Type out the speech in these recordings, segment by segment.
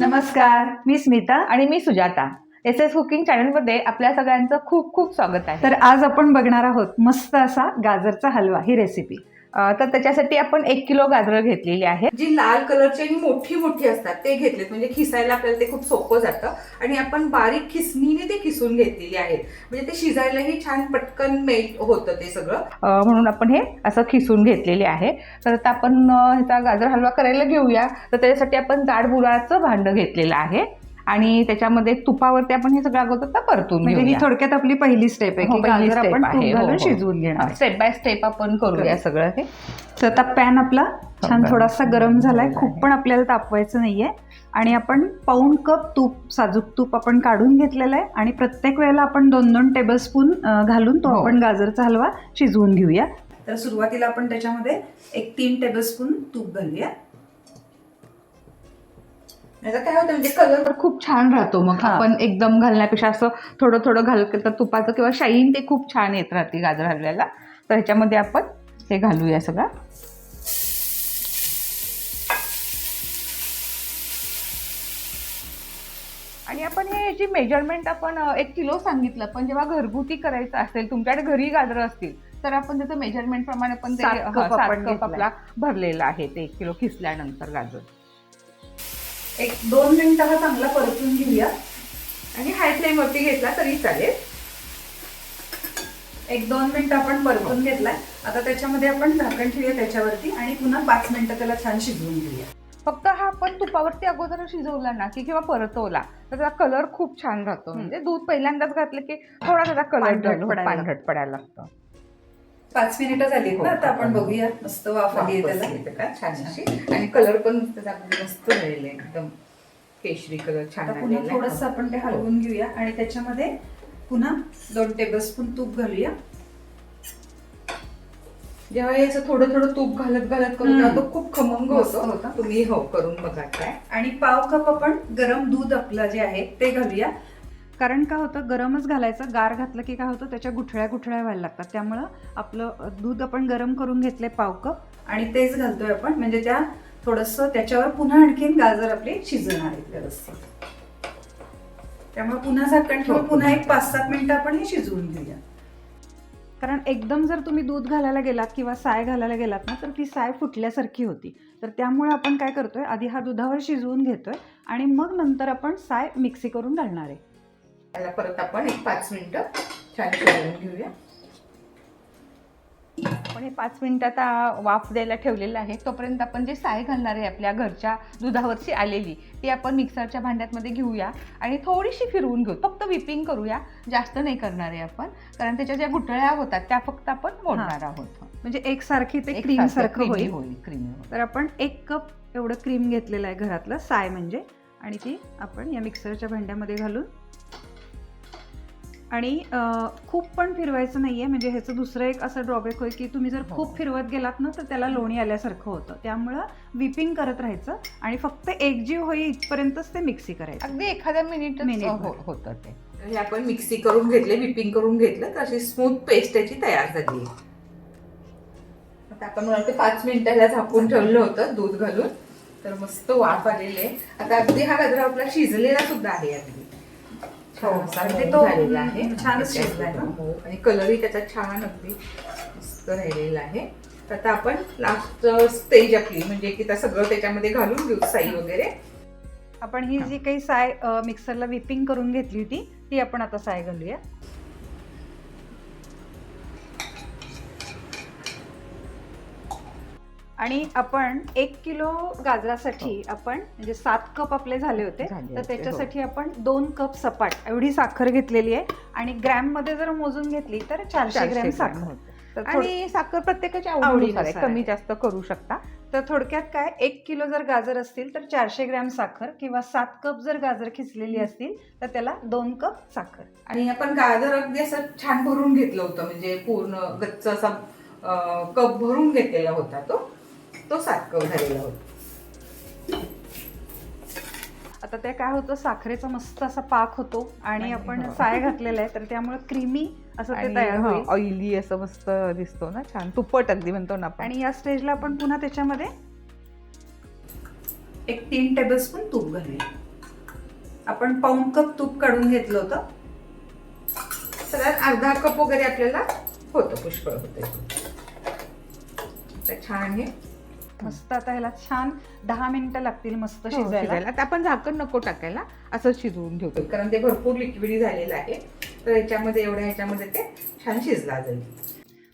नमस्कार मी स्मिता. आणि मी सुजाता. एस एस कुकिंग चॅनलमध्ये आपल्या सगळ्यांचं खूप खूप स्वागत आहे. तर आज आपण बघणार आहोत मस्त असा गाजरचा हलवा ही रेसिपी तर त्याच्यासाठी आपण एक किलो गाजरं घेतलेली आहे. जी लाल कलरची आणि मोठी मोठी असतात ते घेतलेत. म्हणजे खिसायला आपल्याला ते खूप सोपं जातं. आणि आपण बारीक खिसणीने ते खिसून घेतलेली आहेत. म्हणजे ते शिजायलाही छान पटकन मेल्ट होतं ते सगळं. म्हणून आपण हे असं खिसून घेतलेले आहे. तर आता आपण ह्याचा गाजर हलवा करायला घेऊया. तर त्याच्यासाठी आपण जाड बुडाचं भांडं घेतलेलं आहे. आणि त्याच्यामध्ये तुपावरती आपण हे सगळं अगोदर परतून म्हणजे ही थोडक्यात आपली पहिली स्टेप आहे हो, की पहिली गाजर आपण. तूप हो, घालून हो. शिजवून घेणार स्टेप बाय स्टेप आपण करूया सगळं हे तर आता पॅन आपला छान. थोडासा गरम झालाय खूप. पण आपल्याला तापवायचं नाहीये आणि आपण पाऊण कप तूप साजूक तूप आपण काढून घेतलेलं आहे आणि प्रत्येक वेळेला आपण दोन दोन टेबलस्पून घालून तो. आपण गाजरचा हलवा शिजवून घेऊया तर सुरुवातीला आपण त्याच्यामध्ये एक तीन टेबलस्पून तूप घालूया याचा काय होतं म्हणजे कलर तर खूप छान राहतो मग हा. आपण एकदम घालण्यापेक्षा असं थोडं थोडं घाल तर तुपाचं किंवा शाईन ते खूप छान येत राहते गाजर हलव्याला तर ह्याच्यामध्ये आपण हे घालूया सगळं आणि आपण हे याची मेजरमेंट आपण अ, एक किलो सांगितलं पण जेव्हा घरगुती करायचं असेल तुमच्याकडे घरी गाजर असतील तर आपण त्याचं मेजरमेंट प्रमाणे पण ते सात हा, कप सात आपण कप घेतलाय. आपला भरलेला आहे ते एक किलो खिसल्यानंतर गाजर एक दोन मिनिटं हा चांगला परतून घेऊया. आणि हाय फ्लेमवरती घेतला तरी चालेल. एक दोन मिनिटं आपण परतून घेतलाय. आता त्याच्यामध्ये आपण झाकण ठेवूया त्याच्यावरती आणि पुन्हा पाच मिनिटं त्याला छान शिजवून घेऊया. फक्त हा आपण तुपावरती अगोदर शिजवला ना की किंवा परतवला तर त्याचा कलर खूप छान राहतो. म्हणजे दूध पहिल्यांदाच घातलं की थोडा त्याचा कलर पांढरट पडायला लागतं. पाच मिनिटं झाली हो, ना आता आपण हो. बघूया. मस्त वाफ आली आहे त्याला. छान अशी. आणि कलर पण त्याचा मस्त राहिलेला आहे एकदम. केशरी कलर छान पुन्हा. थोडस आपण ते हलवून घेऊया आणि त्याच्यामध्ये पुन्हा दोन टेबलस्पून तूप घालूया. जेव्हा याचं थोडं थोडं तूप घालत घालत करून तो खूप खमंग होतो. होतं. तुम्ही हो करून बघा काय आणि पाव कप आपण गरम दूध आपलं जे आहे ते घालूया. कारण काय होतं? गरमच घालायचं गार घातलं की काय होतं? त्याच्या गुठळ्या गुठळ्या व्हायला लागतात. त्यामुळं आपलं दूध आपण गरम करून घेतले पाव कप आणि तेच घालतोय आपण. म्हणजे त्या थोडंसं त्याच्यावर पुन्हा आणखीन गाजर आपले शिजणार आहेत व्यवस्थित. त्यामुळे पुन्हा झाकण ठेवून हो, पुन्हा एक पुन्हा. पाच सात मिनिटं आपण हे शिजवून घेऊया. कारण एकदम जर तुम्ही दूध घालायला गेलात किंवा साय घालायला गेलात ना तर ती साय फुटल्यासारखी होती. तर त्यामुळे आपण काय करतोय? आधी हा दुधावर शिजवून घेतोय आणि मग नंतर आपण साय मिक्सी करून घालणार आहे. त्याला परत आपण एक पाच मिनिटं छान शिजवून घेऊया. आपण हे पाच मिनिटात आ, वाफ द्यायला ठेवलेलं आहे. तोपर्यंत आपण जे साय घालणार आहे आपल्या घरच्या दुधावरची आलेली ती आपण मिक्सरच्या भांड्यातमध्ये घेऊया आणि थोडीशी फिरवून घेऊ. फक्त विपिंग करूया. जास्त नाही करणार आहे आपण कारण त्याच्या ज्या गुठळ्या होतात त्या फक्त आपण मोडणार आहोत. म्हणजे एकसारखी ते क्रीम सारखं होईल. क्रीमी तर आपण एक कप एवढं क्रीम घेतलेलं आहे घरातलं साय म्हणजे. आणि ती आपण या मिक्सरच्या भांड्यामध्ये घालून आणि खूप पण फिरवायचं नाहीये. म्हणजे ह्याचं दुसरं एक असं ड्रॉबॅक होईल की तुम्ही जर हो. खूप फिरवत गेलात ना तर त्याला लोणी आल्यासारखं होतं. त्यामुळं विपिंग करत राहायचं आणि फक्त एकजीव होई इथपर्यंतच ते मिक्सी करायचं. अगदी एखाद्या मिनिट मिनिटभर. होतं ते. हे आपण मिक्सी करून घेतले विपिंग करून घेतलं तर अशी स्मूथ पेस्ट त्याची तयार झाली. आता आपण वाटतं पाच मिनिटाला झाकून ठेवलं होतं दूध घालून. तर मस्त वाफ आलेली आहे. आता अगदी हा गजरा आपला शिजलेला सुद्धा आहे अगदी. मऊ तो, झालेला आहे. छानच शिजलाय ना? हो आणि कलरही त्याचा छान अगदी मस्त राहिलेला आहे. तर आता आपण लास्ट स्टेज आपली म्हणजे की त्या सगळं त्याच्यामध्ये घालून घेऊ साई वगैरे. आपण ही जी काही साय मिक्सरला विपिंग करून घेतली होती ती आपण आता साय घालूया. आणि आपण एक किलो गाजरासाठी आपण म्हणजे सात कप आपले झाले होते. झाले तर होते, त्याच्यासाठी आपण दोन कप सपाट एवढी साखर घेतलेली आहे. आणि ग्रॅममध्ये जर मोजून घेतली तर चारशे ग्रॅम साखर. तर थोड- आणि साखर प्रत्येकाच्या आवडीनुसार आहे. आवडीनुसार आहे. कमी जास्त करू शकता. तर थोडक्यात काय एक किलो जर गाजर असतील तर चारशे ग्रॅम साखर किंवा सात कप जर गाजर खिचलेली असतील तर त्याला दोन कप साखर. आणि आपण गाजर अगदी असं छान भरून घेतलं होतं. म्हणजे पूर्ण गच्च असा अं, कप भरून घेतलेला होता तो. तो कप झालेला होता. आता ते काय होतं साखरेचा मस्त असा पाक होतो आणि आपण हो. साय घातलेला आहे तर त्यामुळे क्रीमी असं ते तयार होईल. ऑइली असं मस्त दिसतो ना छान. तुपट अगदी म्हणतो ना आणि या स्टेजला आपण पुन्हा त्याच्यामध्ये एक तीन टेबलस्पून तूप घालूया. आपण पाऊण कप तूप काढून घेतलं होतं. साधारण अर्धा कप वगैरे आपल्याला होतं पुष्कळ होतं छान हे मस्त आता ह्याला छान दहा मिनिटं लागतील मस्त हो, शिजायला. शिजायला. आता आपण झाकण नको टाकायला असं शिजवून घेऊ कारण ते भरपूर लिक्विडी झालेलं आहे. तर याच्यामध्ये एवढ्या ह्याच्यामध्ये ते छान शिजला जाईल.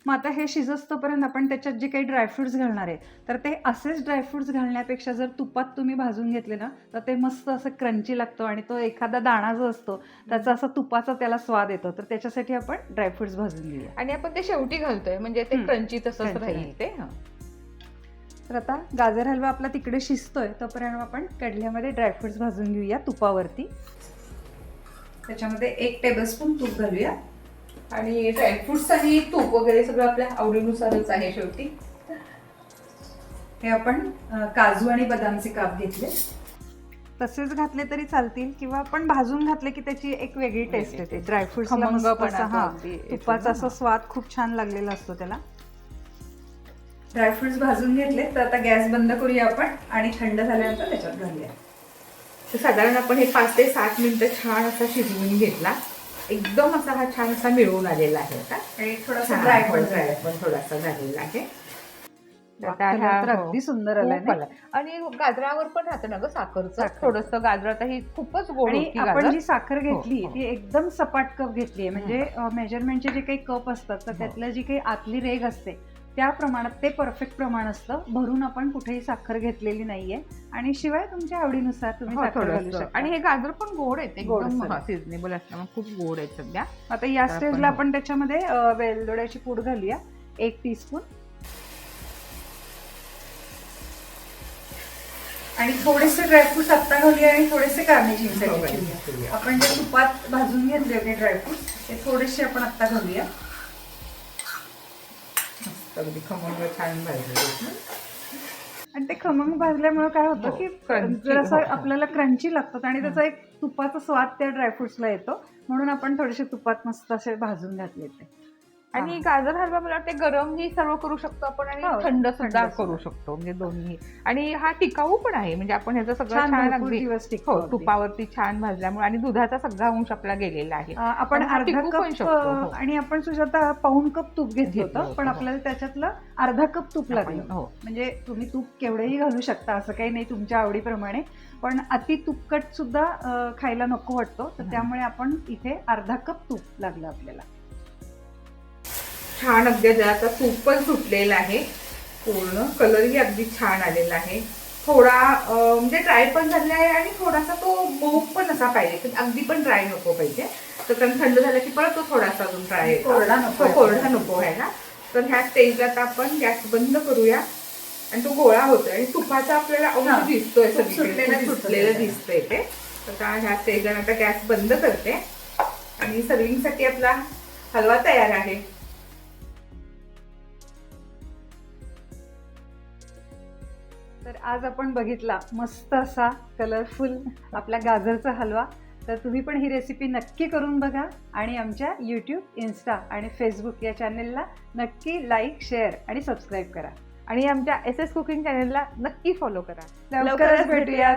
मग आता हे शिजस्तोपर्यंत आपण त्याच्यात जे काही ड्रायफ्रुट्स घालणार आहे तर ते असेच ड्रायफ्रुट्स घालण्यापेक्षा जर तुपात तुम्ही भाजून घेतले ना तर ते मस्त असं क्रंची लागतो आणि तो एखादा दाणा जो असतो त्याचा असा तुपाचा त्याला स्वाद येतो. तर त्याच्यासाठी आपण ड्रायफ्रुट्स भाजून घेऊया. आणि आपण ते शेवटी घालतोय म्हणजे ते. क्रंची तसंच Crunchy राहील राहील. ते हं. तर आता गाजर हलवा आपला तिकडे शिजतोय तोपर्यंत आपण कढल्यामध्ये ड्रायफ्रुट्स भाजून घेऊया तुपावरती. त्याच्यामध्ये एक टेबलस्पून तूप घालूया. आणि ड्रायफ्रुट्स आणि तूप वगैरे सगळं आपल्या आवडीनुसारच आहे शेवटी. हे आपण काजू आणि बदामचे काप घेतले. तसेच घातले तरी चालतील किंवा आपण भाजून घातले की त्याची एक वेगळी टेस्ट येते. हा येतो तुपाचा. असा स्वाद खूप छान लागलेला असतो त्याला. ड्रायफ्रुट्स भाजून घेतले तर आता गॅस बंद करूया आपण आणि थंड झाल्यानंतर त्याच्यात घालूया तर साधारण आपण हे पाच ते सात मिनिटं छान असा शिजवून घेतला एकदम असा हा छान असा मिळून आलेला आहे आता आणि थोडासा ड्राय पण पण ड्राय पण थोडासा झालेला आहे हो. अगदी सुंदर? आलाय. आणि गाजरावर पण राहतं ना ग साखरचं साखर. थोडस गाजर आता ही खूपच गोड आपण. जी साखर घेतली हो, हो. ती एकदम सपाट कप घेतली म्हणजे मेजरमेंटचे जे काही कप असतात तर हो. त्यातलं जी काही आतली रेग असते त्या प्रमाणात ते परफेक्ट प्रमाण असतं. भरून आपण कुठेही साखर घेतलेली नाहीये. आणि शिवाय तुमच्या आवडीनुसार तुम्ही हो, साखर घालू. शकता. आणि हे गाजर पण गोड आहेत. गोड एकदम. सिजनेबल असल्यामुळे खूप गोड आहेत सध्या. आता या स्टेजला आपण- आपण त्याच्यामध्ये वेलदोड्याची पूड घालूया. एक टीस्पून आणि थोडेसे ड्रायफ्रुट्स आत्ता घालूया आणि थोडेसे गार्निशिंग हो. आपण जे तुपात भाजून घेतले होते ड्रायफ्रुट्स ते थोडेसे आपण आत्ता घालूया. अगदी खमंग छान ना. आणि ते खमंग भाजल्यामुळे काय होतं हो, की जरासं हो, हो. आपल्याला क्रंची लागतात आणि त्याचा एक तुपाचा स्वाद त्या ड्रायफ्रुट्सला येतो म्हणून आपण थोडेसे तुपात मस्त असे भाजून घातले ते आणि गाजर हलवा मला वाटते गरमही सर्व करू शकतो आपण आणि हो, थंड सुद्धा सुद्धा. करू शकतो म्हणजे दोन्ही आणि हा टिकाऊ पण आहे म्हणजे आपण ह्याचं सगळं छान अगदी हो. तुपावरती छान भाजल्यामुळे आणि दुधाचा सगळा अंश आपला गेलेला आहे आपण हा अर्धा कप हो. आणि आपण सुजाता पाऊण कप तूप घेतलं होतं पण हो. आपल्याला त्याच्यातलं अर्धा कप तूप लागलं हो म्हणजे तुम्ही तूप केवढेही घालू शकता असं काही नाही तुमच्या आवडीप्रमाणे पण अति तुपकट सुद्धा खायला नको वाटतो तर हं. त्यामुळे आपण इथे अर्धा कप तूप लागलं आपल्याला छान अगदी आता तूप पण सुटलेलं आहे. पूर्ण कलरही अगदी छान आलेला आहे. थोडा म्हणजे ड्राय पण झालेला आहे आणि थोडासा तो मऊ पण असा पाहिजे. पण अगदी पण ड्राय नको पाहिजे. तर कारण थंड झाला की परत तो थोडासा अजून ड्राय कोरडा नको तो कोरडा नको व्हायला तर ह्या स्टेजला आता आपण गॅस बंद करूया. आणि तो गोळा होतोय. आणि तुपाचा आपल्याला हा. अंश दिसतोय सगळीकडे. सुटलेलं. दिसतंय ते. तर आता ह्या स्टेजला आता गॅस बंद करते. आणि सर्विंगसाठी आपला हलवा तयार आहे. आज आपण बघितला मस्त असा कलरफुल आपला गाजरचा हलवा. तर तुम्ही पण ही रेसिपी नक्की करून बघा आणि आमच्या यूट्यूब इन्स्टा आणि फेसबुक या चॅनेलला नक्की लाईक शेअर आणि सबस्क्राईब करा. आणि आमच्या एस एस कुकिंग चॅनलला नक्की फॉलो करा. लवकरच भेटूयात.